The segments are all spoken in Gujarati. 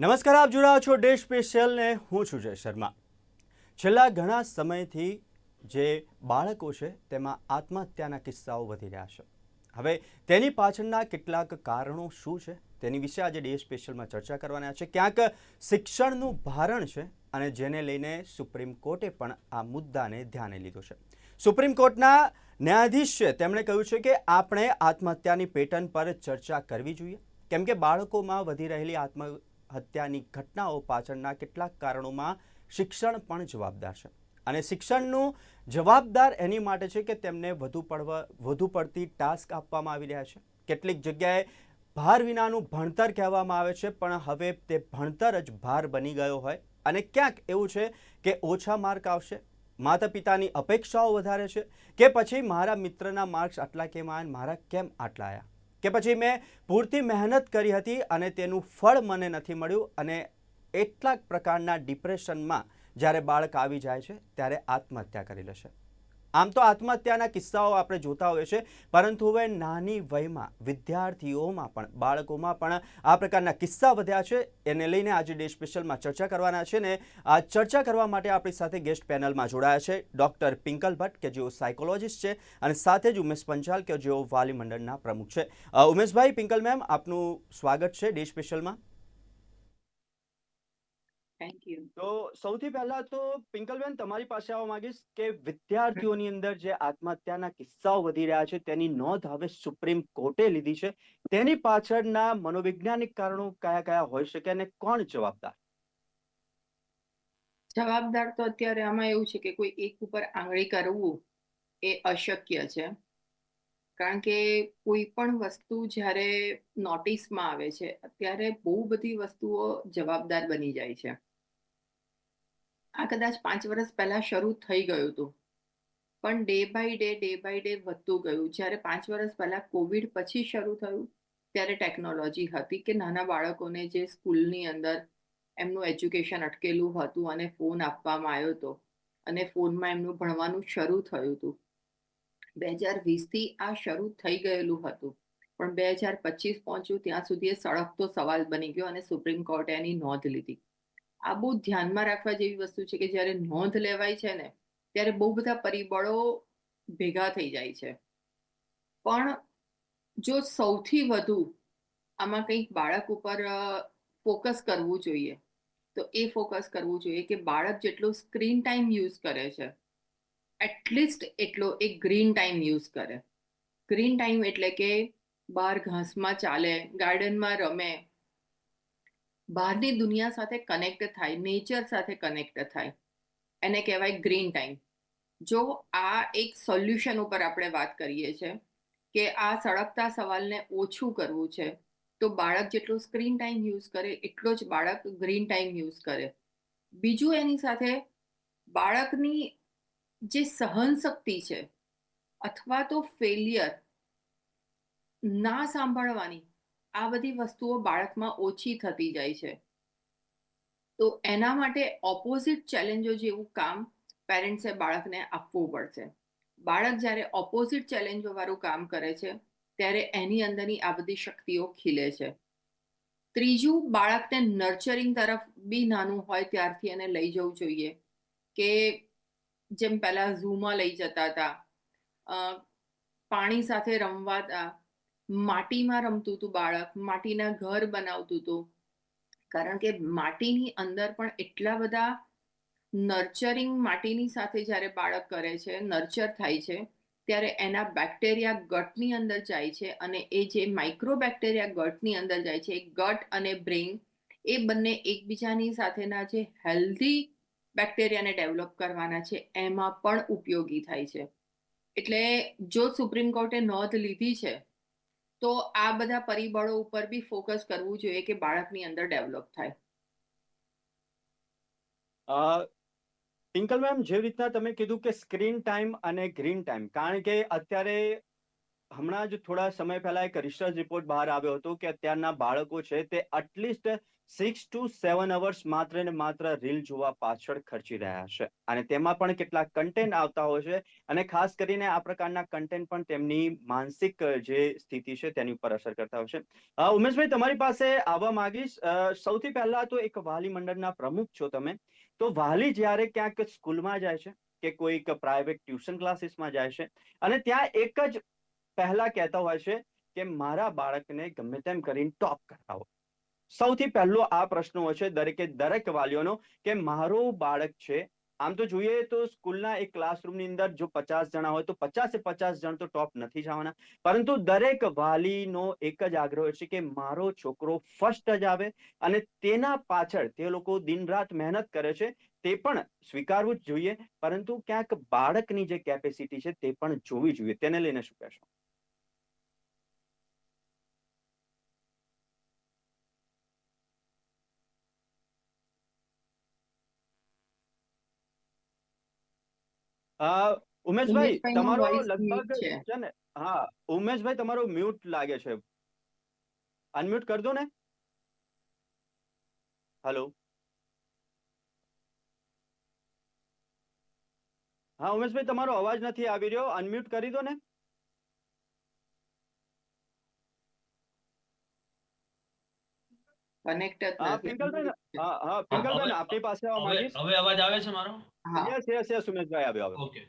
નમસ્કાર, આપ જોડાઓ છો ડે સ્પેશિયલ ને હું છું જય શર્મા. છેલ્લા ઘણા સમયથી જે બાળકો છે, તેમાં આત્મહત્યાના કિસ્સાઓ વધી રહ્યા છે. હવે તેની પાછળના કેટલાક કારણો શું છે, તેની વિશે આજે ડે સ્પેશિયલમાં ચર્ચા કરવાના છે. ક્યાંક શિક્ષણનું ભારણ છે અને જેને લઈને સુપ્રીમ કોર્ટે પણ આ મુદ્દાને ધ્યાને લીધો છે. સુપ્રીમ કોર્ટના ન્યાયાધીશ છે, તેમણે કહ્યું છે કે આપણે આત્મહત્યાની પેટર્ન પર ચર્ચા કરવી જોઈએ. કેમ કે બાળકોમાં વધી રહેલી આત્મહત્યાની ઘટનાઓ પાછળના કેટલાક કારણોમાં શિક્ષણ પણ જવાબદાર છે. અને શિક્ષણનું જવાબદાર એની માટે છે કે તેમને વધુ પડવા, વધુ પડતી ટાસ્ક આપવામાં આવી રહ્યા છે. કેટલીક જગ્યાએ ભાર વિનાનું ભણતર કહેવામાં આવે છે, પણ હવે તે ભણતર જ ભાર બની ગયો હોય. અને ક્યાંક એવું છે કે ઓછા માર્ક આવશે માતા પિતાની અપેક્ષાઓ વધારે છે, કે પછી મારા મિત્રના માર્ક્સ આટલા કેમ આવ્યા મારા કેમ આટલા આવ્યા કે પછી મેં પૂરતી મહેનત કરી હતી અને તેનું ફળ મને નથી મળ્યું અને એટલાક પ્રકારના ડિપ્રેશનમાં જ્યારે બાળક આવી જાય છે, ત્યારે આત્મહત્યા કરી લેશે. આમ તો આત્મહત્યાના કિસ્સાઓ આપણે જોતા હોઈએ છીએ, પરંતુ હવે નાની વયમાં વિદ્યાર્થીઓમાં પણ, બાળકોમાં પણ આ પ્રકારના કિસ્સા વધ્યા છે. એને લઈને આજે ડે સ્પેશિયલમાં ચર્ચા કરવાના છે ને આ ચર્ચા કરવા માટે આપણી સાથે ગેસ્ટ પેનલમાં જોડાયા છે ડૉક્ટર પિંકલ ભટ્ટ, કે જેઓ સાયકોલોજિસ્ટ છે, અને સાથે જ ઉમેશ પંચાલ, કે જેઓ વાલી મંડળના પ્રમુખ છે. ઉમેશભાઈ, પિંકલ મેમ, આપનું સ્વાગત છે ડે સ્પેશિયલમાં. થેન્ક યુ તો સૌથી પહેલા તો પિંકલબેન તમારી પાસે આવવા માંગીશ કે વિદ્યાર્થીઓની અંદર જે આત્મહત્યાના કિસ્સાઓ વધી રહ્યા છે તેની નોંધ હવે સુપ્રીમ કોર્ટે લીધી છે. તેની પાછળના મનોવૈજ્ઞાનિક કારણો કયા કયા હોઈ શકે અને કોણ જવાબદાર? જવાબદાર તો અત્યારે આમાં એવું છે કે કોઈ એક ઉપર આંગળી કરવું એ અશક્ય છે. કારણ કે કોઈ પણ વસ્તુ જ્યારે નોટિસમાં આવે છે અત્યારે બહુ બધી વસ્તુઓ જવાબદાર બની જાય છે. આ કદાચ પાંચ વર્ષ પહેલા શરૂ થઈ ગયું હતું. પણ day by day day by day વધતું ગયું. જ્યારે પાંચ વર્ષ પહેલા કોવિડ પછી શરૂ થયું, ત્યારે ટેકનોલોજી હતી કે નાના બાળકોને જે સ્કૂલની અંદર એમનું એજ્યુકેશન અટકેલું હતું અને ફોન આપવામાં આવ્યો હતો અને ફોનમાં એમનું ભણવાનું શરૂ થયું હતું. બે હજાર વીસથી આ શરૂ થઈ ગયેલું હતું. પણ બે હજાર પચીસ પહોંચ્યું, ત્યાં સુધી એ સળગતો સવાલ બની ગયો અને સુપ્રીમ કોર્ટે એની નોંધ લીધી. આ બહુ ધ્યાનમાં રાખવા જેવી વસ્તુ છે કે જ્યારે નોંધ લેવાય છે ને, ત્યારે બહુ બધા પરિબળો ભેગા થઈ જાય છે. પણ જો સૌથી વધુ આમાં કંઈક બાળક ઉપર ફોકસ કરવું જોઈએ, તો એ ફોકસ કરવું જોઈએ કે બાળક જેટલો સ્ક્રીન ટાઈમ યુઝ કરે છે, એટલીસ્ટ એટલો એ ગ્રીન ટાઈમ યુઝ કરે. ગ્રીન ટાઈમ એટલે કે બહાર ઘાસમાં ચાલે, ગાર્ડનમાં રમે બહારની દુનિયા સાથે કનેક્ટ થાય નેચર સાથે કનેક્ટ થાય. એને કહેવાય ગ્રીન ટાઈમ જો આ એક સોલ્યુશન ઉપર આપણે વાત કરીએ છીએ કે આ સળગતા સવાલને ઓછું કરવું છે, તો બાળક જેટલો સ્ક્રીન ટાઈમ યુઝ કરે, એટલો જ બાળક ગ્રીન ટાઈમ યુઝ કરે. બીજું એની સાથે બાળકની જે સહન શક્તિ છે, અથવા તો ફેલિયર ના સાંભળવાની આ બધી વસ્તુઓ બાળકમાં ઓછી થતી જાય છે. તો એના માટે ઓપોઝિટ ચેલેન્જો જેવું કામ પેરેન્ટ્સે બાળકને આપવું પડશે. બાળક જ્યારે ઓપોઝિટ ચેલેન્જો વાળું કામ કરે છે, ત્યારે એની અંદરની આ બધી શક્તિઓ ખીલે છે. ત્રીજું, બાળકને નર્ચરિંગ તરફ બી નાનું હોય ત્યારથી એને લઈ જવું જોઈએ. કે જેમ પહેલાં ઝૂમાં લઈ જતા હતા પાણી સાથે રમવાતા માટીમાં રમતું હતું બાળક, માટીના ઘર બનાવતું હતું. કારણ કે માટીની અંદર પણ એટલા બધા નર્ચરિંગ માટીની સાથે જ્યારે બાળક કરે છે નર્ચર થાય છે, ત્યારે એના બેક્ટેરિયા ગટની અંદર જાય છે અને એ જે માઇક્રો બેક્ટેરિયા ગટની અંદર જાય છે, એ ગટ અને બ્રેઇન એ બંને એકબીજાની સાથેના જે હેલ્ધી બેક્ટેરિયાને ડેવલપ કરવાના છે, એમાં પણ ઉપયોગી થાય છે. એટલે જો સુપ્રીમ કોર્ટે નોંધ લીધી છે તો આ બધા પરિબળો ઉપર બી ફોકસ કરવું જોઈએ કે બાળકની અંદર ડેવલપ થાય. અ, પિંકલ મેમ જે રીતના તમે કીધું કે સ્ક્રીન ટાઈમ અને ગ્રીન ટાઈમ કારણ કે અત્યારે હમણાં જ થોડા સમય પહેલા એક રિસર્ચ રિપોર્ટ બહાર આવ્યો હતો કે અત્યારના બાળકો છે તે at least six to seven hours માત્ર ને માત્ર રીલ જોવા પાછળ ખર્ચી રહ્યા છે. અને તેમાં પણ કેટલાક કન્ટેન્ટ આવતા હોય છે અને ખાસ કરીને આ પ્રકારના કન્ટેન્ટ પણ તેમની માનસિક જે સ્થિતિ છે તેની ઉપર અસર કરતા હોય છે. ઉમેશભાઈ, તમારી પાસે આવવા માંગીશ. સૌથી પહેલા તો એક વાલી મંડળના પ્રમુખ છો તમે. તો વાલી જ્યારે ક્યાંક સ્કૂલમાં જાય છે કે કોઈક પ્રાઇવેટ ટ્યુશન ક્લાસીસમાં જાય છે અને ત્યાં એક જ પહેલા કહેતા હોય છે કે, મારા બાળકને ગમે તેમ કરીને ટોપ કરાવો. સૌથી પહેલો આ પ્રશ્ન હોય દરેકે દરેક વાલીઓનો કે મારો બાળક છે, આમ તો જોઈએ તો સ્કૂલના એક ક્લાસરૂમની અંદર જો પચાસ જણા હોય તો પચાસે પચાસ જણ તો ટોપ નથી જવાના. પરંતુ દરેક વાલીનો એક જ આગ્રહ છે કે મારો છોકરો ફર્સ્ટ જ આવે અને તેના પાછળ તે લોકો દિન રાત મહેનત કરે છે તે પણ સ્વીકારવું જ જોઈએ. પરંતુ ક્યાંક બાળકની જે કેપેસિટી છે તે પણ જોવી જોઈએ. તેને લઈને શું કહેશો? અ, ઉમેશભાઈ તમારો લગભગ છે. છે ને? હા ઉમેશભાઈ તમારો મ્યુટ લાગે છે. અનમ્યુટ કરી દો ને. હેલો હા ઉમેશભાઈ તમારો અવાજ નથી આવી રહ્યો. અનમ્યુટ કરી દો ને. કનેક્ટ જ હા પિંકલબેન હા હા પિંકલબેન આપની પાસે આવવા હવે માંગીશ હવે અવાજ આવે છે મારો? યસ યસ યસ સુમેશભાઈ આવ્યો આવ્યો. Okay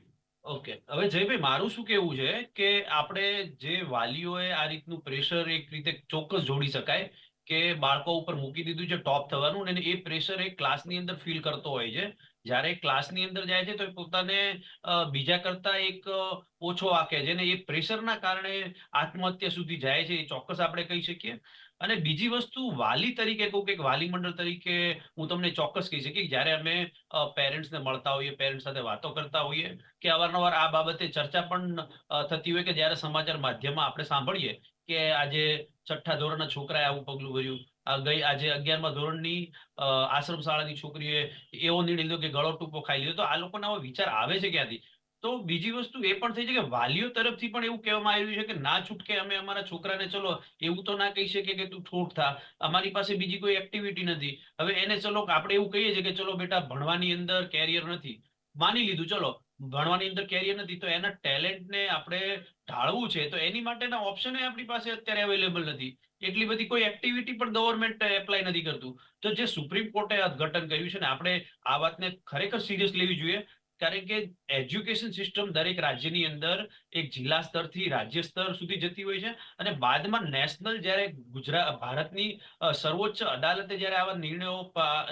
okay. હવે જયભાઈ મારું શું કેવું છે કે આપણે જે વાલીઓએ આ રીતનું પ્રેશર એક રીતે ચોક્કસ જોડી શકાય કે બાળકો ઉપર મૂકી દીધું છે ટોપ થવાનું અને એ પ્રેશર એ ક્લાસની અંદર ફીલ કરતો હોય છે. જ્યારે ક્લાસની અંદર જાય છે તો એ પોતાને બીજા કરતા એક ઓછો આંકે છે ને એ પ્રેશરના કારણે આત્મહત્યા સુધી જાય છે એ ચોક્કસ આપણે કહી શકીએ. અને બીજી વસ્તુ, વાલી તરીકે કહું કે વાલી મંડળ તરીકે હું તમને ચોક્કસ કહી શકીશ, જ્યારે અમે પેરેન્ટ્સને મળતા હોઈએ, પેરેન્ટ્સ સાથે વાતો કરતા હોઈએ, કે અવારનવાર આ બાબતે ચર્ચા પણ થતી હોય કે જ્યારે સમાચાર માધ્યમમાં આપણે સાંભળીએ કે આજે છઠ્ઠા ધોરણના છોકરાએ આવું પગલું ભર્યું ગઈ, આજે અગિયારમા ધોરણની આશ્રમ શાળાની છોકરીએ એવો નિર્ણય લીધો કે ગળો ટૂંકો ખાઈ લીધો, તો આ લોકોના વિચાર આવે છે ક્યાંથી? તો બીજી વસ્તુ એ પણ થઈ છે કે વાલીઓ તરફથી પણ એવું કહેવામાં આવી રહ્યું છે કે ના છૂટકે અમે અમારા છોકરાને ચલો, એવું તો ના કહી શકીએ કે તું છૂટ થા. અમારી પાસે બીજી કોઈ એક્ટિવિટી નથી. હવે એને ચલો આપણે એવું કહીએ છીએ કે ચલો બેટા ભણવાની અંદર કેરિયર નથી. માની લીધું, ચલો, ભણવાની અંદર કેરિયર નથી તો એના ટેલેન્ટને આપણે ઢાળવું છે તો એની માટેના ઓપ્શન આપણી પાસે અત્યારે અવેલેબલ નથી. એટલી બધી કોઈ એક્ટિવિટી પણ ગવર્મેન્ટ એપ્લાય નથી કરતું. તો જે સુપ્રીમ કોર્ટે અર્થઘટન કર્યું છે ને આપણે આ વાતને ખરેખર સિરિયસ લેવી જોઈએ. કારણ કે એજ્યુકેશન સિસ્ટમ દરેક રાજ્યની અંદર એક જિલ્લા સ્તરથી રાજ્ય સ્તર સુધી જતી હોય છે અને બાદમાં નેશનલ જ્યારે ગુજરાત ભારતની સર્વોચ્ચ અદાલતે જ્યારે આવા નિર્ણયો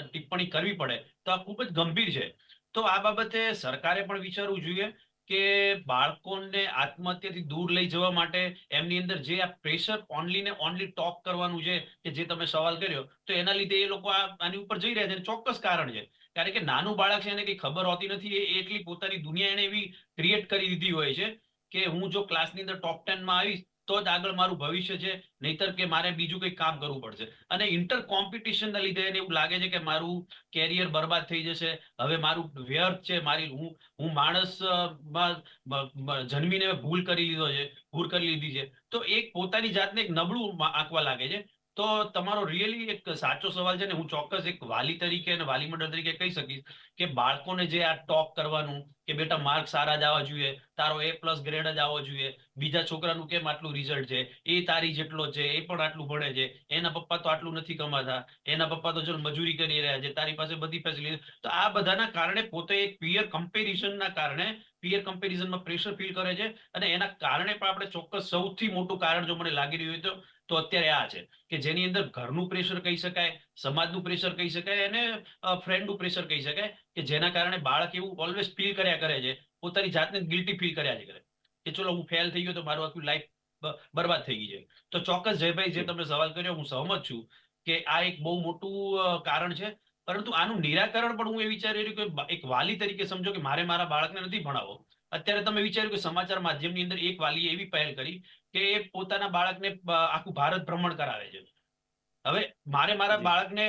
ટિપ્પણી કરવી પડે તો આ ખૂબ જ ગંભીર છે. તો આ બાબતે સરકારે પણ વિચારવું જોઈએ કે બાળકોને આત્મહત્યાથી દૂર લઈ જવા માટે એમની અંદર જે આ પ્રેશર ઓનલી ને ઓનલી ટોપ કરવાનું છે કે જે તમે સવાલ કર્યો, તો એના લીધે એ લોકો આની ઉપર જઈ રહ્યા છે ચોક્કસ કારણ છે. કારણ કે નાનું બાળક છે એને કઈ ખબર હોતી નથી, એ એટલી પોતાની દુનિયા એને એવી ક્રિએટ કરી દીધી હોય છે કે હું જો ક્લાસની અંદર ટોપ ટેનમાં આવીશ, તો જ આગળ મારું ભવિષ્ય છે, નહીતર કે મારે બીજું કંઈ કામ કરવું પડશે. અને ઇન્ટર કોમ્પિટિશનના લીધે એને એવું લાગે છે કે મારું કેરિયર બરબાદ થઈ જશે, હવે મારું વ્યર્થ છે, મારી હું હું માણસ જન્મીને ભૂલ કરી લીધો છે, ભૂલ કરી લીધી છે. તો એક પોતાની જાતને એક નબળું આંકવા લાગે છે. તો તમારો રિયલી એક સાચો સવાલ છે ને, હું ચોક્કસ એક વાલી તરીકે અને વાલી મંડળ તરીકે કહી શકીશ કે બાળકોને જે આ ટોપ કરવાનું કે, બેટા, માર્ક સારા જ આવવા જોઈએ, તારો એ પ્લસ ગ્રેડ જ આવવો જોઈએ, બીજા છોકરાનું કેમ આટલું રિઝલ્ટ છે, એ તારી જેટલો છે, એ પણ આટલું ભણે છે, એના પપ્પા તો આટલું નથી કમાતા, એના પપ્પા તો જો મજૂરી કરી રહ્યા છે, તારી પાસે બધી ફેસિલિટી તો આ બધાના કારણે પોતે એક પિયર કમ્પેરિઝનના કારણે પિયર કમ્પેરિઝનમાં પ્રેશર ફીલ કરે છે અને એના કારણે પણ આપણે ચોક્કસ સૌથી મોટું કારણ જો મને લાગી રહ્યું હોય તો તો અત્યારે આ છે કે જેની અંદર ઘરનું પ્રેશર કહી શકાય સમાજનું પ્રેશર કહી શકાય અને ફ્રેન્ડનું પ્રેશર કહી શકાય કે જેના કારણે બાળક એવું ઓલવેઝ ફીલ કર્યા કરે છે પોતાની જાતને ગિલ્ટી ફીલ કર્યા છે કરે. કે ચલો હું ફેલ થઈ ગયો તો મારું આખું લાઈફ બરબાદ થઈ ગઈ છે. તો ચોક્કસ જયભાઈ જે તમે સવાલ કર્યો હું સહમત છું કે આ એક બહુ મોટું કારણ છે. પરંતુ આનું નિરાકરણ પણ હું એ વિચારી રહ્યો કે એક વાલી તરીકે સમજો કે મારે મારા બાળકને નથી ભણાવો અત્યારે તમે વિચાર્યું કે સમાચાર માધ્યમની અંદર એક વાલીએ એવી પહેલ કરી કે એ પોતાના બાળકને આખું ભારત ભ્રમણ કરાવે છે. હવે મારે મારા. બાળકને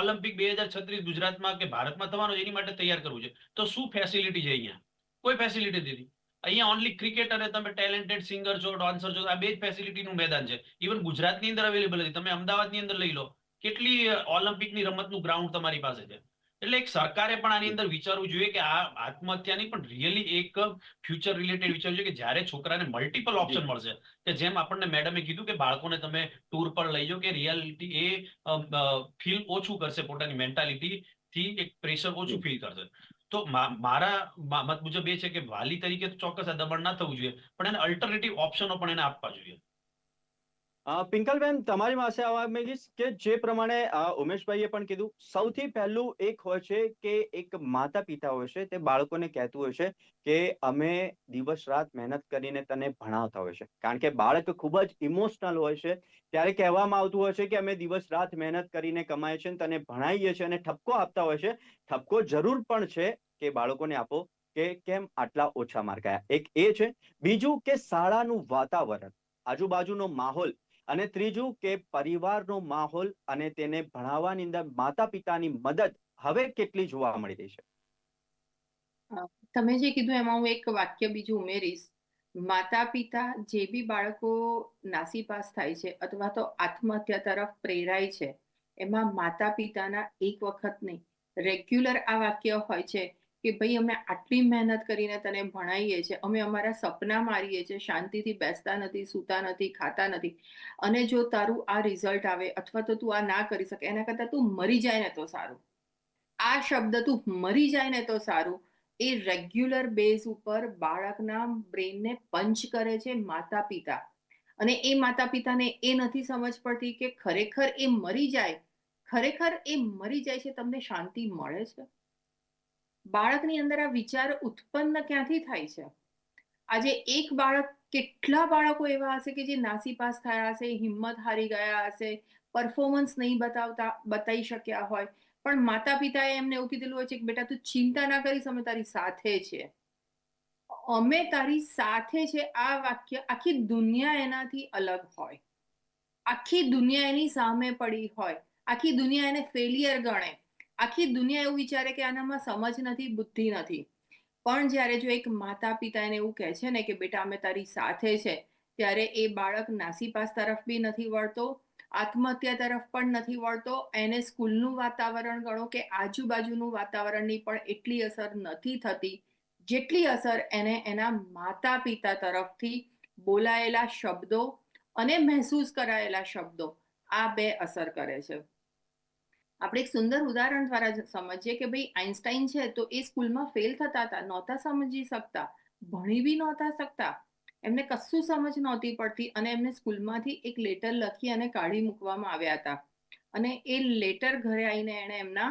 ઓલિમ્પિક બે હજાર છત્રીસ ગુજરાતમાં કે ભારતમાં થવાનું એની માટે તૈયાર કરવું છે. તો શું ફેસિલિટી છે અહીંયા? કોઈ ફેસિલિટી નથી. અહીંયા ઓનલી ક્રિકેટ અને તમે ટેલેન્ટેડ સિંગર છો ડાન્સર છો આ બે જ ફેસિલિટીનું મેદાન છે. ઇવન ગુજરાતની અંદર અવેલેબલ નથી. તમે અમદાવાદની અંદર લઈ લો. કેટલી ઓલિમ્પિકની રમતનું ગ્રાઉન્ડ તમારી પાસે છે? એટલે એક સરકારે પણ આની અંદર વિચારવું જોઈએ કે આ આત્મહત્યાની પણ રિયલી એક ફ્યુચર રિલેટેડ વિચારવું જોઈએ કે જ્યારે છોકરાને મલ્ટિપલ ઓપ્શન મળશે. કે જેમ આપણને મેડમે કીધું કે બાળકોને તમે ટૂર પર લઈ જાઓ કે રિયાલિટી એ ફીલ ઓછું કરશે પોતાની મેન્ટાલિટી થી એક પ્રેશર ઓછું ફીલ કરશે. તો મારા મત મુજબ એ છે કે વાલી તરીકે ચોક્કસ આ દબાણ ના થવું જોઈએ. પણ એને અલ્ટરનેટિવ ઓપ્શનો પણ એને આપવા જોઈએ. પિંકલબેન, તમારી પાસે આવવા માંગીશ કે જે પ્રમાણે ઉમેશભાઈએ પણ કીધું. સૌથી પહેલું એક હોય છે કે એક માતા પિતા હોય છે, તે બાળકોને કહેતું હોય છે કે અમે દિવસ રાત મહેનત કરીને તને ભણાવતા હોય છે. કારણ કે બાળક ખૂબ જ ઇમોશનલ હોય છે. ત્યારે કહેવામાં આવતું હોય છે કે અમે દિવસ રાત મહેનત કરીને છીએ અને તને ભણાવીએ છીએ અને ઠપકો આપતા હોય છે. ઠપકો જરૂર પણ છે કે બાળકોને આપો કે કેમ આટલા ઓછા માર્ક આવ્યા એક એ છે. બીજું કે શાળાનું વાતાવરણ. આજુબાજુનો માહોલ અને ત્રીજું કે પરિવારનો માહોલ અને તેને ભણાવવાની અંદર માતા પિતાની મદદ હવે કેટલી જોવા મળી રહી છે? તમે જે કીધું એમાં હું એક વાક્ય બીજું ઉમેરીશ. માતા પિતા જે બી બાળકો નાસીપાસ થાય છે અથવા તો આત્મહત્યા તરફ પ્રેરાય છે, એમાં માતા પિતાના એક વખત નહીં. રેગ્યુલર આ વાક્ય હોય છે કે ભાઈ અમે આટલી મહેનત કરીને તને ભણાવીએ છીએ અમે અમારા સપના મારીએ છીએ શાંતિથી બેસતા નથી, સૂતા નથી, ખાતા નથી. અને જો તારું આ રિઝલ્ટ આવે અથવા તો તું આ ના કરી શકે, એના કરતાં તું મરી જાય ને તો સારું. આ શબ્દ તું મરી જાય ને તો સારું. એ રેગ્યુલર બેઝ ઉપર બાળકના બ્રેનને પંચ કરે છે માતા પિતા અને એ માતા પિતાને એ નથી સમજ પડતી કે ખરેખર એ મરી જાય. ખરેખર એ મરી જાય છે, તમને શાંતિ મળે છે? બાળકની અંદર આ વિચાર ઉત્પન્ન ક્યાંથી થાય છે? આજે એક બાળક, કેટલા બાળકો એવા હશે કે જે નાસીપાસ થયા હશે, હિંમત હારી ગયા હશે પરફોર્મન્સ નહીં બતાવતા બતાવી શક્યા હોય. પણ માતા પિતાએ એમને એવું કીધેલું હોય છે કે, બેટા, તું ચિંતા ના કરીશ, અમે તારી સાથે છે. અમે તારી સાથે છે, આ વાક્ય આખી દુનિયા એનાથી અલગ હોય. આખી દુનિયા એની સામે પડી હોય. આખી દુનિયા એને ફેલિયર ગણે. આખી દુનિયા એવું વિચારે કે આનામાં સમજ નથી, બુદ્ધિ નથી. પણ જ્યારે જો એક માતા પિતા એને એવું કહે છે ને કે, બેટા, અમે તારી સાથે છે, ત્યારે એ બાળક નાસીપાસ તરફ બી નથી વળતો, આત્મહત્યા તરફ પણ નથી વળતો. એને સ્કૂલનું વાતાવરણ ગણો કે આજુબાજુનું વાતાવરણની પણ એટલી અસર નથી થતી, જેટલી અસર એને એના માતા પિતા તરફથી બોલાયેલા શબ્દો અને મહેસૂસ કરાયેલા શબ્દો આ બે અસર કરે છે. આપણે એક સુંદર ઉદાહરણ દ્વારા સમજીએ કે ભાઈ આઈન્સ્ટાઈન છે તો એ સ્કૂલમાં ફેલ થતા હતા, નહોતા સમજી શકતા, ભણી બી નહોતા શકતા. એમને કશું સમજ નહોતી પડતી અને એમને સ્કૂલમાંથી એક લેટર લખી અને કાઢી મૂકવામાં આવ્યા હતા. અને એ લેટર ઘરે આવીને એણે એમના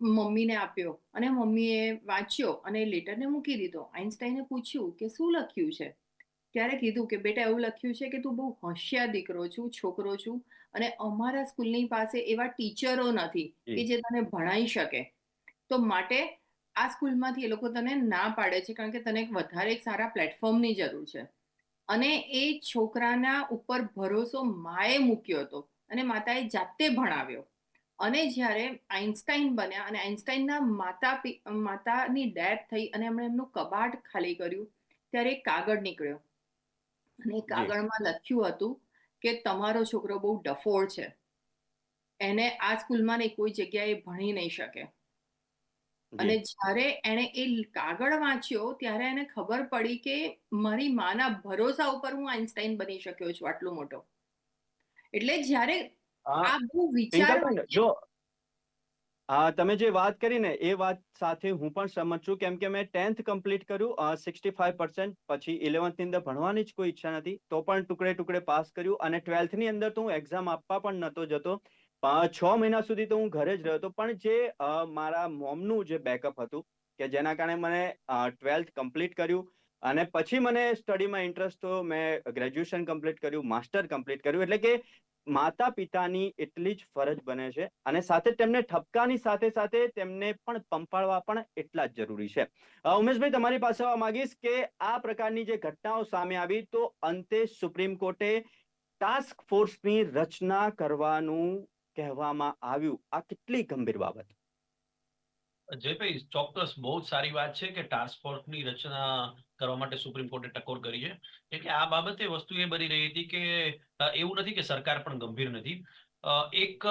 મમ્મીને આપ્યો અને મમ્મીએ વાંચ્યો અને લેટરને મૂકી દીધો. આઈન્સ્ટાઈને પૂછ્યું કે શું લખ્યું છે? ત્યારે કીધું કે બેટા એવું લખ્યું છે કે તું બહુ હોશિયાર દીકરો છું છોકરો છું અને અમારા સ્કૂલની પાસે એવા ટીચરો નથી કે જે તને ભણાઈ શકે. તો માટે આ સ્કૂલમાંથી એ લોકો તને ના પાડે છે કારણ કે તને એક વધારે એક સારા પ્લેટફોર્મની જરૂર છે. અને એ છોકરાના ઉપર ભરોસો માએ મૂક્યો હતો અને માતાએ જાતે ભણાવ્યો. અને જ્યારે આઇન્સ્ટાઈન બન્યા અને આઇન્સ્ટાઈનના માતા માતાની ડેથ થઈ અને એમણે એમનું કબાટ ખાલી કર્યું ત્યારે કાગળ નીકળ્યો. અને એ કાગળમાં લખ્યું હતું કે તમારો છોકરો બહુ ડફોળ છે. એને આ સ્કૂલમાં ને કોઈ જગ્યાએ ભણી નહીં શકે. અને જ્યારે એણે એ કાગળ વાંચ્યો ત્યારે એને ખબર પડી કે મારી માના ભરોસા ઉપર હું આઈન્સ્ટાઈન બની શક્યો છું આટલો મોટો. એટલે જ્યારે આ બહુ વિચાર જો તમે જે વાત કરી ને એ વાત સાથે હું પણ સહમત છું. કેમ કે મેં ટેન્થ કમ્પ્લીટ કર્યું સિક્સટી ફાઈવ પર્સન્ટ, પછી ઇલેવન્થની અંદર ભણવાની જ કોઈ ઈચ્છા નથી. તો પણ ટુકડે ટુકડે પાસ કર્યું અને ટ્વેલ્થની અંદર તો હું એક્ઝામ આપવા પણ નતો જતો. છ મહિના સુધી તો હું ઘરે જ રહ્યો હતો. પણ જે મારા મોમનું જે બેકઅપ હતું, કે જેના કારણે મને ટ્વેલ્થ કમ્પ્લીટ કર્યું અને પછી મને સ્ટડીમાં ઇન્ટરેસ્ટ તો મેં ગ્રેજ્યુએશન કમ્પ્લીટ કર્યું, માસ્ટર કમ્પ્લીટ કર્યું. એટલે કે માતા પિતાની એટલી જ ફરજ બને છે અને સાથે તેમને ઠપકાની સાથે સાથે તેમને પણ પંપાળવા પણ એટલા જ જરૂરી છે. ઉમેશભાઈ, તમારી પાસે આવવા માંગીશ કે આ પ્રકારની જે ઘટનાઓ સામે આવી તો અંતે સુપ્રીમ કોર્ટે ટાસ્ક ફોર્સની રચના કરવાનું કહેવામાં આવ્યું. આ કેટલી ગંભીર બાબત? જયભાઈ ચોક્કસ બહુ સારી વાત છે કે ટાસ્ક ફોર્સની રચના કરવા માટે સુપ્રીમ કોર્ટે ટકોર કરી છે. એટલે આ બાબતે વસ્તુ એ બની રહી હતી કે એવું નથી કે સરકાર પણ ગંભીર નથી. એક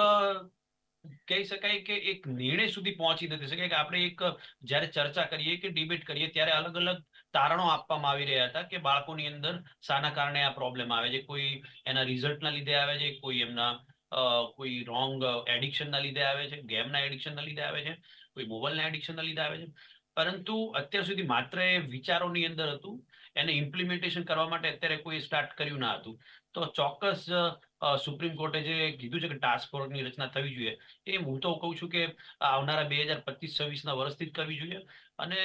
કહી શકાય કે એક નિર્ણય સુધી પહોંચી નથી શકાય. કે આપણે એક, જ્યારે ચર્ચા કરીએ કે ડિબેટ કરીએ, ત્યારે અલગ અલગ તારણો આપવામાં આવી રહ્યા હતા કે બાળકોની અંદર શાના કારણે આ પ્રોબ્લેમ આવે છે. કોઈ એના રિઝલ્ટના લીધે આવે છે, કોઈ એમના કોઈ રોંગ એડિક્શનના લીધે આવે છે ગેમના એડિક્શનના લીધે આવે છે, કોઈ મોબાઈલના એડિક્શનના લીધે આવે છે. પરંતુ અત્યાર સુધી માત્ર એ વિચારોની અંદર હતું. એને ઇમ્પ્લિમેન્ટેશન કરવા માટે અત્યારે કોઈ સ્ટાર્ટ કર્યું ના હતું. તો ચોક્કસ સુપ્રીમ કોર્ટે જે કીધું છે કે ટાસ્ક ફોર્સની રચના થવી જોઈએ, એ હું તો કહું છું કે આવનારા બે હજાર પચીસ છવ્વીસના વર્ષથી જ કરવી જોઈએ. અને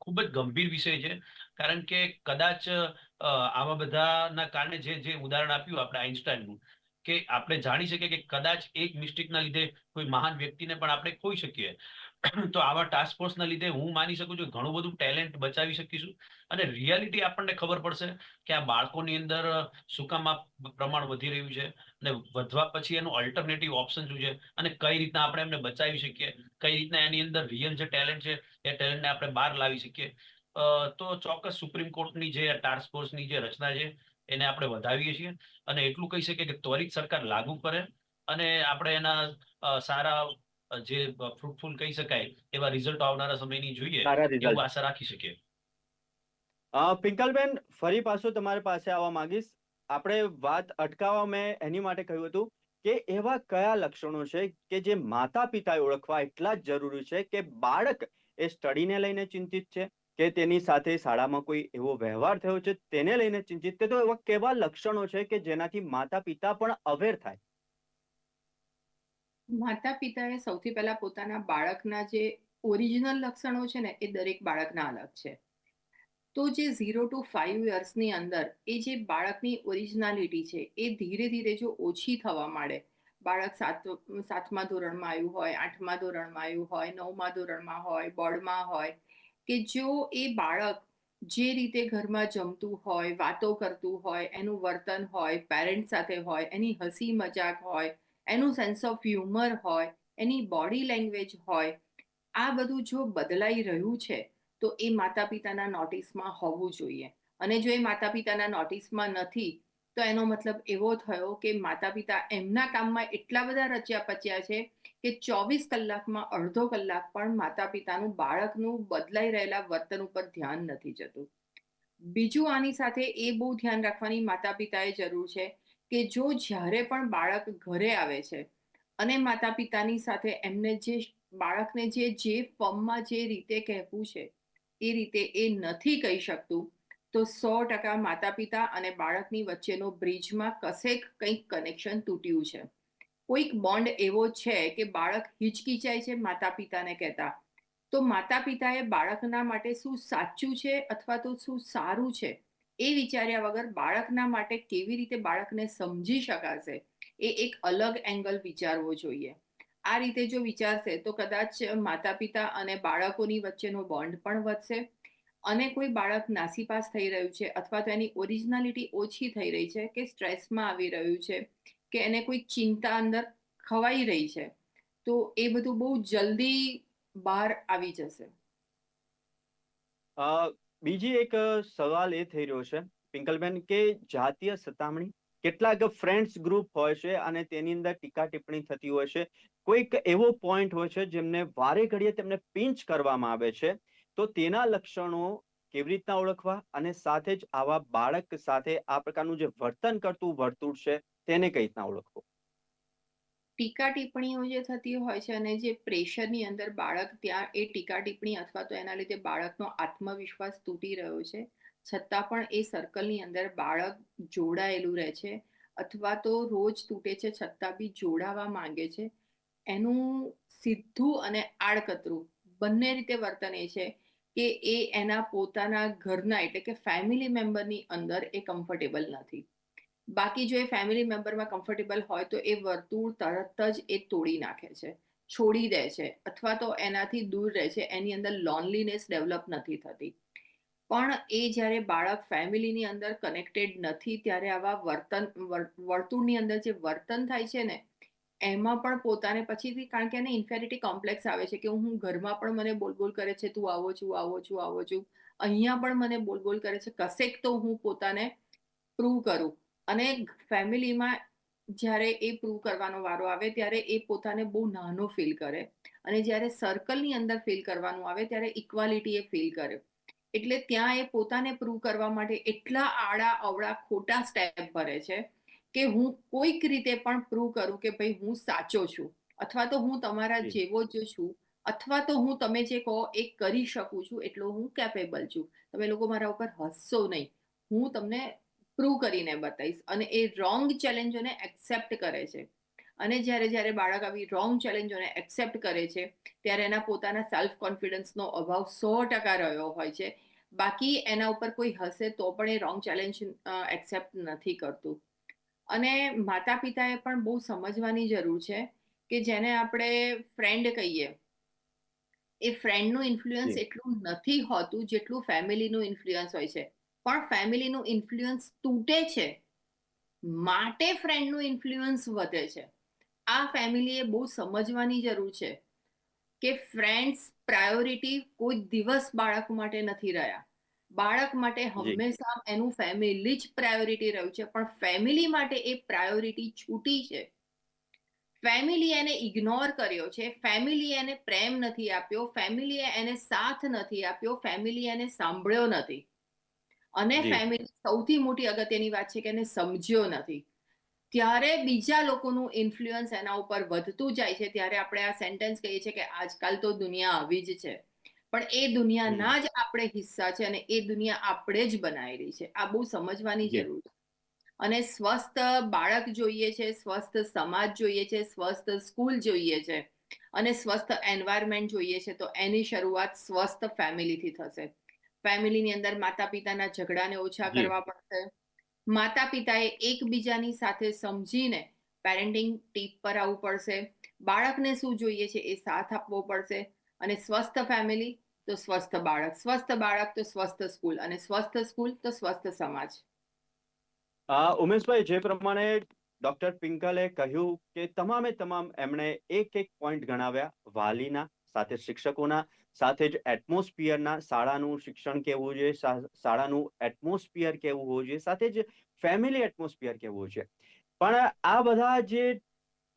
ખૂબ જ ગંભીર વિષય છે, કારણ કે કદાચ આવા બધાના કારણે જે જે ઉદાહરણ આપ્યું આપણે આઈન્સ્ટાઈનનું કે આપણે જાણી શકીએ કે કદાચ એક મિસ્ટેકના લીધે કોઈ મહાન વ્યક્તિને પણ આપણે ખોઈ શકીએ. તો આવા ટાસ્ક ફોર્સના લીધે હું માની શકું છું ઘણું બધું ટેલેન્ટ બચાવી શકીશું. અને રિયાલિટી આપણને ખબર પડશે કે આ બાળકોની અંદર શું પ્રમાણ વધી રહ્યું છે અને વધવા પછી એનું અલ્ટરનેટિવ ઓપ્શન શું છે અને કઈ રીતના આપણે એમને બચાવી શકીએ. કઈ રીતના એની અંદર રિયલ જે ટેલેન્ટ છે એ ટેલેન્ટને આપણે બહાર લાવી શકીએ. તો ચોક્કસ સુપ્રીમ કોર્ટની જે ટાસ્ક ફોર્સની જે રચના છે એને આપણે વધાવીએ છીએ. અને એટલું કહી શકીએ કે ત્વરિત સરકાર લાગુ કરે અને આપણે એના સારા જે ફ્રૂટફુલ કહી શકાય એવા રિઝલ્ટ આવનારા સમયની જોઈએ એવું આશા રાખી શકીએ. પિંકલબેન ફરી પાછું તમારી પાસે આવવા માંગીશ. આપણે વાત અટકાવવા મેં એની માટે કહ્યું હતું કે એવા કયા લક્ષણો છે કે જે માતા પિતાએ ઓળખવા એટલા જ જરૂરી છે કે બાળક એ સ્ટડીને લઈને ચિંતિત છે? કે તેની સાથે શાળામાં કોઈ એવો વ્યવહાર થયો છે તેને લઈને ચિંતિત? તો એવા કેવા લક્ષણો છે કે જેનાથી માતા પિતા પણ અવેર થાય? માતા પિતાએ સૌથી પહેલા પોતાના બાળકના જે ઓરિજિનલ લક્ષણો છે ને એ દરેક બાળકના અલગ છે. તો જે ઝીરો ટુ ફાઇવ યર્સની અંદર એ જે બાળકની ઓરિજિનાલિટી છે એ ધીરે ધીરે જો ઓછી થવા માંડે, બાળક સાત, સાતમા ધોરણમાં આવ્યું હોય, આઠમા ધોરણમાં આવ્યું હોય, નવમા ધોરણમાં હોય, બોર્ડમાં હોય કે જો એ બાળક જે રીતે ઘરમાં જમતું હોય, વાતો કરતું હોય, એનું વર્તન હોય પેરેન્ટ સાથે હોય, એની હસી મજાક હોય, એનું સેન્સ ઓફ હ્યુમર હોય, એની બોડી લેંગ્વેજ હોય, આ બધું જો બદલાઈ રહ્યું છે, તો એ માતા પિતાના નોટિસમાં હોવું જોઈએ. અને જો એ માતા પિતાના નોટિસમાં નથી તો એનો મતલબ એવો થયો કે માતા પિતા એમના કામમાં એટલા બધા રચ્યા પચ્યા છે કે ચોવીસ કલાકમાં અડધો કલાક પણ માતા પિતાનું બાળકનું બદલાઈ રહેલા વર્તન ઉપર ધ્યાન નથી જતું. બીજું આની સાથે એ બહુ ધ્યાન રાખવાની માતા પિતાએ જરૂર છે કે જો જ્યારે પણ બાળક ઘરે આવે છે અને માતા પિતાની સાથે એમને જે બાળકને જે જે ફોર્મમાં જે રીતે કહેવું છે એ રીતે એ નથી કહી શકતું તો સો ટકા માતા પિતા અને બાળકની વચ્ચેનો બ્રિજમાં કશેક કંઈક કનેક્શન તૂટ્યું છે. કોઈક બોન્ડ એવો છે કે બાળક હિચકિચાય છે માતા પિતાને કહેતા. તો માતા પિતાએ બાળકના માટે શું સાચું છે અથવા તો શું સારું છે? એ વિચાર્યા વગર બાળકના માટે કેવી રીતે બાળકને સમજી શકાશે? એ એક અલગ એંગલ વિચારવો જોઈએ. આ રીતે જો વિચારશે તો કદાચ માતા પિતા અને બાળકોની વચ્ચેનો બોન્ડ પણ વધશે. અને કોઈ બાળક નાસીપાસ થઈ રહ્યું છે અથવા તો એની ઓરિજિનાલિટી ઓછી થઈ રહી છે કે સ્ટ્રેસમાં આવી રહ્યું છે કે એને કોઈ ચિંતા અંદર ખવાઈ રહી છે, તો એ બધું બહુ જલ્દી બહાર આવી જશે. બીજી એક સવાલ એ થઈ રહ્યો છે, પિંકલબેન, કે જાતીય સતામણી કેટલાક ફ્રેન્ડ્સ ગ્રુપ હોય છે અને તેની અંદર ટીકા ટિપ્પણી થતી હોય છે? કોઈક એવો પોઈન્ટ હોય છે જેમને વારે ઘડીએ તેમને પિંચ કરવામાં આવે છે તો તેના લક્ષણો કેવી રીતના ઓળખવા અને સાથે જ આવા બાળક સાથે આ પ્રકારનું જે વર્તન કરતું વર્તુળ છે તેને કઈ રીતના ઓળખવું? ટીકા ટિપ્પણીઓ જે થતી હોય છે અને જે પ્રેશરની અંદર બાળક ત્યાં એ ટીકા ટિપ્પણી અથવા તો એના લીધે બાળકનો આત્મવિશ્વાસ તૂટી રહ્યો છે. છતાં પણ એ સર્કલની અંદર બાળક જોડાયેલું રહે છે અથવા તો રોજ તૂટે છે છતાં બી જોડાવા માંગે છે. એનું સીધું અને આડકતરું બંને રીતે વર્તન એ છે. કે એ એના પોતાના ઘરના એટલે કે ફેમિલી મેમ્બરની અંદર એ કમ્ફર્ટેબલ નથી. બાકી જો એ ફેમિલી મેમ્બરમાં કમ્ફર્ટેબલ હોય તો એ વર્તુળ તરત જ એ તોડી નાખે છે, છોડી દે છે, અથવા તો એનાથી દૂર રહે છે, એની અંદર લોનલીનેસ ડેવલપ નથી થતી. પણ એ જ્યારે બાળક ફેમિલીની અંદર કનેક્ટેડ નથી, ત્યારે આવા વર્તન વર્તુળની અંદર જે વર્તન થાય છે ને એમાં પણ પોતાને પછીથી, કારણ કે એને ઇન્ફેરિટી કોમ્પ્લેક્સ આવે છે કે હું ઘરમાં પણ મને બોલ બોલ કરે છે, તું આવો છું આવો છું આવો છું. અહીંયા પણ મને બોલ બોલ કરે છે. કશેક તો હું પોતાને પ્રૂવ કરું. અને ફેમિલીમાં જ્યારે એ પ્રૂવ કરવાનો વારો આવે, ત્યારે એ પોતાને બહુ નાનો ફીલ કરે. અને જ્યારે સર્કલની અંદર ફીલ કરવાનું આવે, ત્યારે ઇક્વાલિટી એ ફીલ કરે. એટલે ત્યાં એ પોતાને પ્રૂવ કરવા માટે એટલા આડા અવળા ખોટા સ્ટેપ ભરે છે કે હું કોઈક રીતે પણ પ્રૂવ કરું કે ભાઈ હું સાચો છું. અથવા તો હું તમારા જેવો જ છું. અથવા તો હું તમે જે કહો એ કરી શકું છું એટલો હું કેપેબલ છું. તમે લોકો મારા ઉપર હસશો નહીં. હું તમને પ્રૂવ કરીને બતાવીશ. અને એ રોંગ ચેલેન્જોને એક્સેપ્ટ કરે છે. અને જ્યારે જ્યારે બાળક આવી રોંગ ચેલેન્જોને એક્સેપ્ટ કરે છે ત્યારે એના પોતાના સેલ્ફ કોન્ફિડન્સનો અભાવ સો ટકા રહ્યો હોય છે. બાકી એના ઉપર કોઈ હશે તો પણ એ રોંગ ચેલેન્જ એક્સેપ્ટ નથી કરતું. અને માતા પિતાએ પણ બહુ સમજવાની જરૂર છે કે જેને આપણે ફ્રેન્ડ કહીએ એ ફ્રેન્ડનું ઇન્ફ્લુઅન્સ એટલું નથી હોતું જેટલું ફેમિલીનું ઇન્ફ્લુઅન્સ હોય છે. પણ ફેમિલીનું ઇન્ફ્લુઅન્સ તૂટે છે માટે ફ્રેન્ડનું ઇન્ફ્લુઅન્સ વધે છે. આ ફેમિલીએ બહુ સમજવાની જરૂર છે કે ફ્રેન્ડ્સ પ્રાયોરિટી કોઈ દિવસ બાળક માટે નથી રહ્યા. બાળક માટે હંમેશા એનું ફેમિલી જ પ્રાયોરિટી રહ્યું છે પણ ફેમિલી માટે એ પ્રાયોરિટી છૂટી છે. ફેમિલી એને ઇગ્નોર કર્યો છે ફેમિલી એને પ્રેમ નથી આપ્યો ફેમિલીએ એને સાથ નથી આપ્યો ફેમિલી એને સાંભળ્યો નથી. અને ફેમિલી સૌથી મોટી અગત્યની વાત છે કે એને સમજ્યો નથી. ત્યારે બીજા લોકોનું ઇન્ફ્લુઅન્સ એના ઉપર વધતું જાય છે ત્યારે આપણે આ સેન્ટેન્સ કહીએ છીએ કે આજકાલ તો દુનિયા આવી જ છે. પણ એ દુનિયાના જ આપણે હિસ્સા છે અને એ દુનિયા આપણે જ બનાવેલી છે. આ બહુ સમજવાની જરૂર છે. અને સ્વસ્થ બાળક જોઈએ છે સ્વસ્થ સમાજ જોઈએ છે સ્વસ્થ સ્કૂલ જોઈએ છે અને સ્વસ્થ એન્વાયરમેન્ટ જોઈએ છે તો એની શરૂઆત સ્વસ્થ ફેમિલીથી થશે. ફેમિલીની અંદર માતા પિતાના ઝઘડાને ઓછા કરવા પડશે. માતા પિતાએ એકબીજાની સાથે સમજીને પેરેન્ટિંગ ટીપ પર આવવું પડશે. બાળકને શું જોઈએ છે એ સાથ આપવો પડશે. અને સ્વસ્થ ફેમિલી તો સ્વસ્થ બાળક સ્વસ્થ બાળક તો સ્વસ્થ સ્કૂલ અને સ્વસ્થ સ્કૂલ તો સ્વસ્થ સમાજ. ઉમેશભાઈ, જે પ્રમાણે ડોક્ટર પિંકલે કહ્યું કે તમામે તમામ એમણે એક એક પોઈન્ટ ગણાવ્યા વાલીના સાથે શિક્ષકોના સાથે જ એટમોસ્ફિયરના શાળાનું શિક્ષણ કેવું છે શાળાનું એટમોસ્ફિયર કેવું હોવું જોઈએ, સાથે જ ફેમિલી એટમોસ્ફિયર કેવું છે. પણ આ બધા જે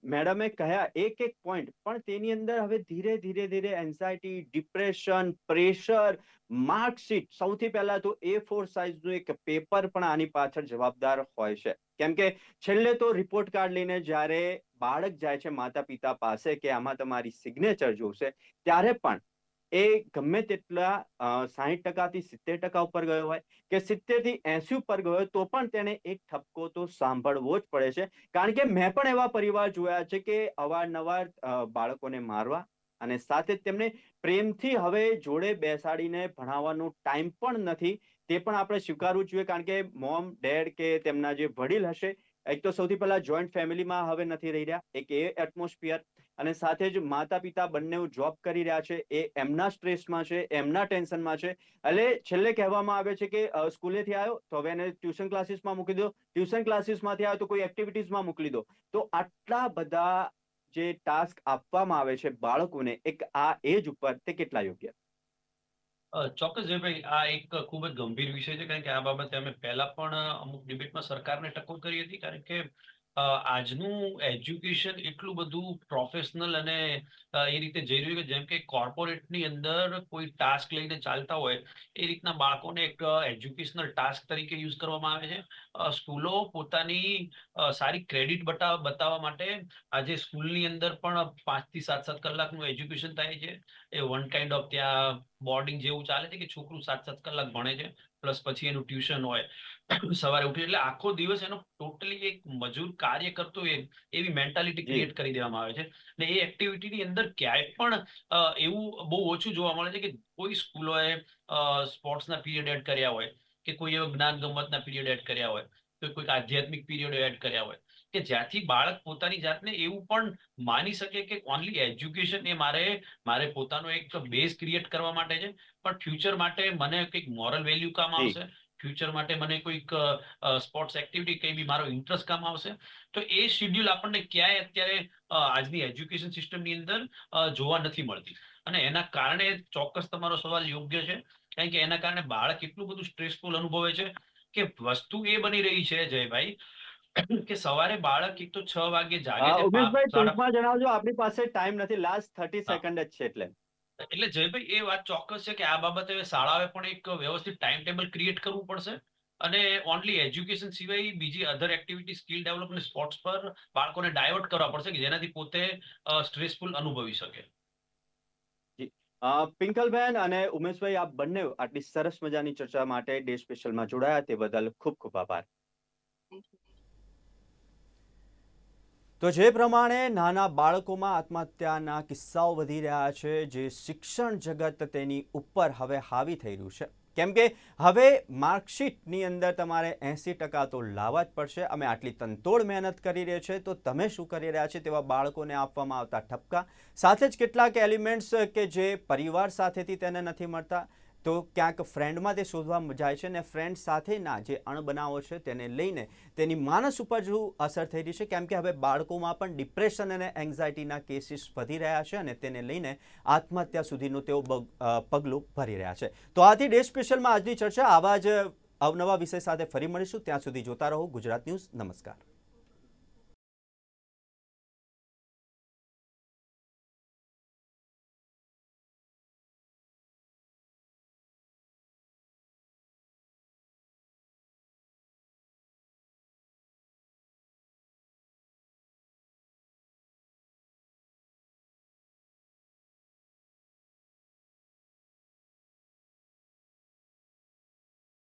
મેડમે કહ્યા એક એક પોઈન્ટ પણ તેની અંદર હવે ધીરે ધીરે ધીરે એન્ઝાયટી ડિપ્રેશન પ્રેશર માર્કશીટ સૌથી પહેલા તો એ ફોર સાઇઝનું એક પેપર પણ આની પાછળ જવાબદાર હોય છે. કેમ કે છેલ્લે તો રિપોર્ટ કાર્ડ લઈને જ્યારે બાળક જાય છે માતા પિતા પાસે કે આમાં તમારી સિગ્નેચર જોશે, ત્યારે પણ એ ગમે તેટલા સાહીઠ ટકાથી સિત્તેર ટકા ઉપર ગયો હોય કે સિત્તેરથી એસી ઉપર ગયો તો પણ તેને એક ઠપકો તો સાંભળવો જ પડે છે. કારણ કે મેં પણ એવા પરિવાર જોયા છે કે અવારનવાર બાળકોને મારવા અને સાથે તેમને પ્રેમથી હવે જોડે બેસાડીને ભણાવવાનો ટાઈમ પણ નથી. તે પણ આપણે સ્વીકારવું જોઈએ કારણ કે મોમ, ડેડ કે તેમના જે વડીલ હશે, એક તો સૌથી પહેલા જોઈન્ટ ફેમિલીમાં હવે નથી રહી રહ્યા. એક એ એટમોસ્ફિયર અને સાથે જ માતા પિતા બંને જોબ કરી રહ્યા છે, એ એમના સ્ટ્રેસમાં છે, એમના ટેન્શનમાં છે. એટલે છેલ્લે કહેવામાં આવે છે કે સ્કૂલેથી આવ્યો તો હવે એને ટ્યુશન ક્લાસીસમાં મૂકી દો. ટ્યુશન ક્લાસીસમાંથી આવ્યો તો કોઈ એક્ટિવિટીઝમાં મોકલી દો. તો આટલા બધા જે ટાસ્ક આપવામાં આવે છે બાળકોને, એક આ એજ ઉપર તે કેટલા યોગ્ય? ચોક્કસ જયભાઈ, આ એક ખૂબ જ ગંભીર વિષય છે, કારણ કે આ બાબતે અમે પહેલા પણ અમુક ડિબેટમાં સરકારને ટકોર કરી હતી, કારણ કે અ, આજનું એજ્યુકેશન એટલું બધું પ્રોફેશનલ અને એ રીતે જઈ રહ્યું કે જેમ કે કોર્પોરેટની અંદર કોઈ ટાસ્ક લઈને ચાલતા હોય એ રીતના બાળકોને એક એજ્યુકેશનલ ટાસ્ક તરીકે યુઝ કરવામાં આવે છે. સ્કૂલો પોતાની સારી ક્રેડિટ બતાવ બતાવવા માટે આજે સ્કૂલની અંદર પણ પાંચથી સાત સાત કલાકનું એજ્યુકેશન થાય છે. એ વન કાઇન્ડ ઓફ ત્યાં બોર્ડિંગ જેવું ચાલે છે કે છોકરું સાત સાત કલાક ભણે છે પ્લસ પછી એનું ટ્યુશન હોય. સવારે ઉઠી એટલે આખો દિવસ એનો ટોટલી એક મજૂર કાર્ય કરતો હોય એવી મેન્ટાલિટી ક્રિએટ કરી દેવામાં આવે છે. ને એ એક્ટિવિટીની અંદર ક્યાંય પણ એવું બહુ ઓછું જોવા મળે છે કે કોઈ સ્કૂલોએ સ્પોર્ટ્સના પીરિયડ એડ કર્યા હોય. કે કોઈ એવા જ્ઞાન ગમતના પીરિયડ એડ કર્યા હોય કે કોઈક આધ્યાત્મિક પીરિયડ એડ કર્યા હોય કે જ્યાંથી બાળક પોતાની જાતને એવું પણ માની શકે કે ઓનલી એજ્યુકેશન એ મારે મારે પોતાનો એક બેઝ ક્રિએટ કરવા માટે છે. પણ ફ્યુચર માટે મને કંઈક મોરલ વેલ્યુ કામ આવશે? ફ્યુચર માટે મને કોઈક સ્પોર્ટ્સ એક્ટિવિટી કઈ બી મારો ઇન્ટરેસ્ટ કામ આવશે? તો એ શિડ્યુલ આપણને ક્યાંય અત્યારે આજની એજ્યુકેશન સિસ્ટમની અંદર જોવા નથી મળતી. અને એના કારણે ચોક્કસ તમારો સવાલ યોગ્ય છે. કારણ કે એના કારણે બાળક એટલું બધું સ્ટ્રેસફુલ અનુભવે છે કે વસ્તુ એ બની રહી છે જયભાઈ કે સવારે બાળક એક તો છ વાગે જાગે છે ઉમેશભાઈ ટૂંકમાં જણાવજો આપણી પાસે ટાઈમ નથી લાસ્ટ થર્ટી સેકન્ડ જ છે એટલે. એટલે જયભાઈ એ વાત ચોક્કસ છે કે આ બાબતે શાળાએ પણ એક વ્યવસ્થિત ટાઈમ ટેબલ ક્રિએટ કરવું પડશે અને ઓનલી એજ્યુકેશન સિવાય બીજી other activity skill development sports પર બાળકોને ડાયવર્ટ કરવા પડશે કે જેનાથી પોતે સ્ટ્રેસફુલ અનુભવી શકે. પિંકલબેન અને ઉમેશભાઈ આપ બંને આટલી સરસ મજાની ચર્ચા માટે ડે સ્પેશિયલમાં જોડાયા. તે બદલ ખૂબ ખૂબ આભાર. તો જે પ્રમાણે નાના બાળકોમાં આત્મહત્યાના કિસ્સાઓ વધી રહ્યા છે જે શિક્ષણ જગત તેની ઉપર હવે હાવી થઈ રહ્યું છે. કેમ કે હવે માર્કશીટની અંદર તમારે એંસી ટકા તો લાવવા જ પડશે. અમે આટલી તનતોડ મહેનત કરી રહ્યા છે, તો તમે શું કરી રહ્યા છે તેવા બાળકોને આપવામાં આવતા ઠપકા? સાથે જ કેટલાક એલિમેન્ટ્સ કે જે પરિવાર સાથેથી તેને નથી મળતા તો ક્યાંક ફ્રેન્ડમાં તે શોધવા જાય છે ને ફ્રેન્ડ સાથેના જે અણબનાવો છે તેને લઈને તેની માનસ ઉપર જો અસર થઈ રહી છે. કેમ કે હવે બાળકોમાં પણ ડિપ્રેશન અને એન્ઝાયટીના કેસીસ વધી રહ્યા છે અને તેને લઈને આત્મહત્યા સુધીનું તેઓ પગલું ભરી રહ્યા છે. તો આથી ડે સ્પેશિયલમાં આજની ચર્ચા આવા જ અવનવા વિષય સાથે ફરી મળીશું. ત્યાં સુધી જોતા રહો ગુજરાત ન્યૂઝ. નમસ્કાર.